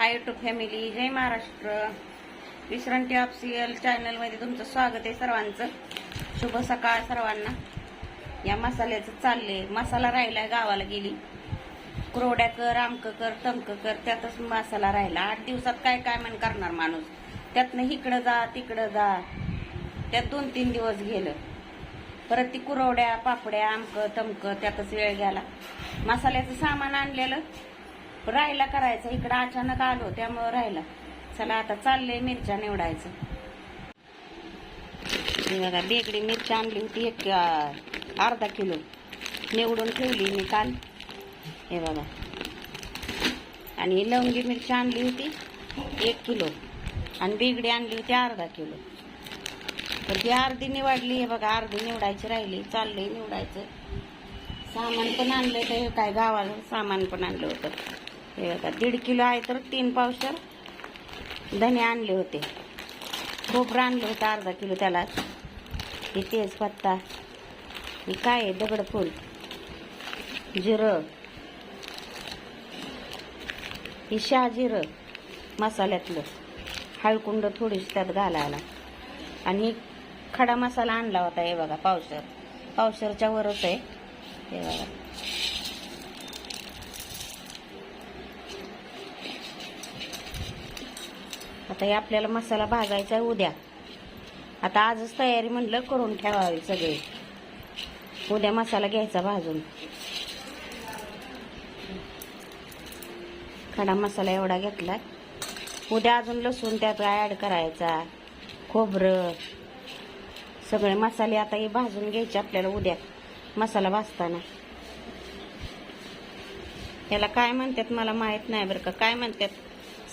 हाय YouTube family जय Maharashtra. Vishranti official चॅनलमध्ये तुमचं स्वागत आहे सर्वांचं. शुभ सकाळ सर्वांना. या मसाल्याचं चाललंय. मसाला राहिला गावाला गेली. कुरवड्या कर आमक कर तमक कर त्यातच मसाला राहिला. आठ दिवसात काय काय म्हण करणार माणूस? त्यातनं इकडं जा तिकडं जा. त्यात दोन तीन दिवस गेलं. परत ती कुरवड्या पापड्या आमक तमक त्यातच वेळ गेला. मसाल्याचं सामान आणलेलं. राहिला करायचं. इकडं अचानक आलो त्यामुळं राहिला. चला आता चाललंय मिरच्या निवडायचं. हे बघा बेगडी मिरची आणली होती एक अर्धा किलो. निवडून ठेवली मी काल. हे बघा. आणि लवंगी मिरची आणली होती एक किलो. आणि बेगडी आणली होती अर्धा किलो. तर ती अर्धी निवडली हे बघा अर्धी निवडायची राहिली. चाललंय निवडायचं. सामान पण आणलं तर काय गावाला सामान पण आणलं होतं. हे बघा दीड किलो आहे तर तीन पावसर धने आणले होते. खोबरं आणलं होतं अर्धा किलो त्याला. हे तेजपत्ता हे काय आहे? दगडफूल जिरं. हे शहाजिरं मसाल्यातलं. हळकुंड थोडीशी त्यात घालायला. आणि एक खडा मसाला आणला होता हे बघा पावसर पावसरच्या वरच आहे. हे बघा. आता हे आपल्याला मसाला भाजायचा आहे उद्या. आता आजच तयारी म्हटलं करून ठेवावी सगळे. उद्या मसाला घ्यायचा भाजून. खडा मसाला एवढा घेतला. उद्या अजून लसूण त्यात ॲड करायचा खोबरं. सगळे मसाले आता हे भाजून घ्यायचे आपल्याला उद्या मसाला भाजताना. याला काय म्हणतात मला माहीत नाही बरं का. काय म्हणतात?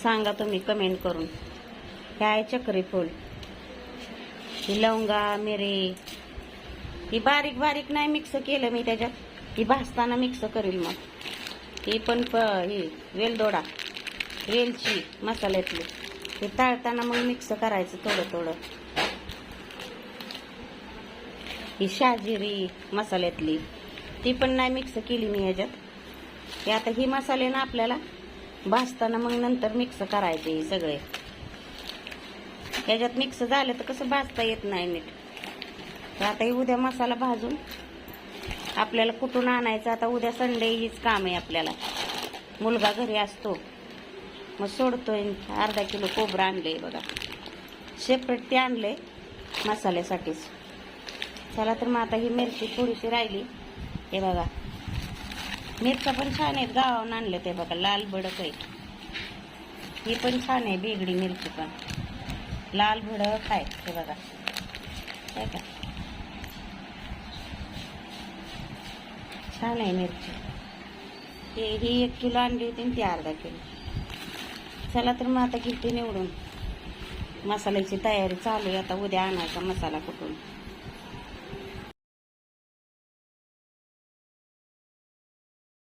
सांगा तुम्ही कमेंट करून. हे आहे चक्रीफूल ही लवंगा मिरी. ही बारीक बारीक नाही मिक्स केलं मी त्याच्यात. ही भाजताना मिक्स करील मग. ही पण प ही वेलदोडा वेलची मसाल्यातली. हे तळताना मग मिक्स करायचं थोडं थोडं. ही शाजिरी मसाल्यातली. ती पण नाही मिक्स केली मी ह्याच्यात. हे आता ही मसाले ना आपल्याला भाजताना मग नंतर मिक्स करायचे हे सगळे. ह्याच्यात मिक्स झालं तर कसं भाजता येत नाही नीट. तर आता हे उद्या मसाला भाजून आपल्याला कुठून आणायचं? आता उद्या संडे हीच काम आहे आपल्याला. मुलगा घरी असतो. मग सोडतोय. अर्धा किलो कोबरं आणलंय बघा. सेपरेट ते आणलंय मसाल्यासाठीच. चला तर मग आता ही मिरची थोडीशी राहिली. हे बघा. मिरच्या पण छान आहेत. गावाहून आणलं ते बघा. लाल बडक आहे ही पण छान आहे. बेगडी मिरची पण. लाल भडक आहे हे बघा. हे का? छान आहे मिरची. ते ही एक किलो आणली होती आणि ती अर्धा किलो. चला तर मग आता किती निवडून मसाल्याची तयारी चालू आहे. आता उद्या आणायचा मसाला कुठून?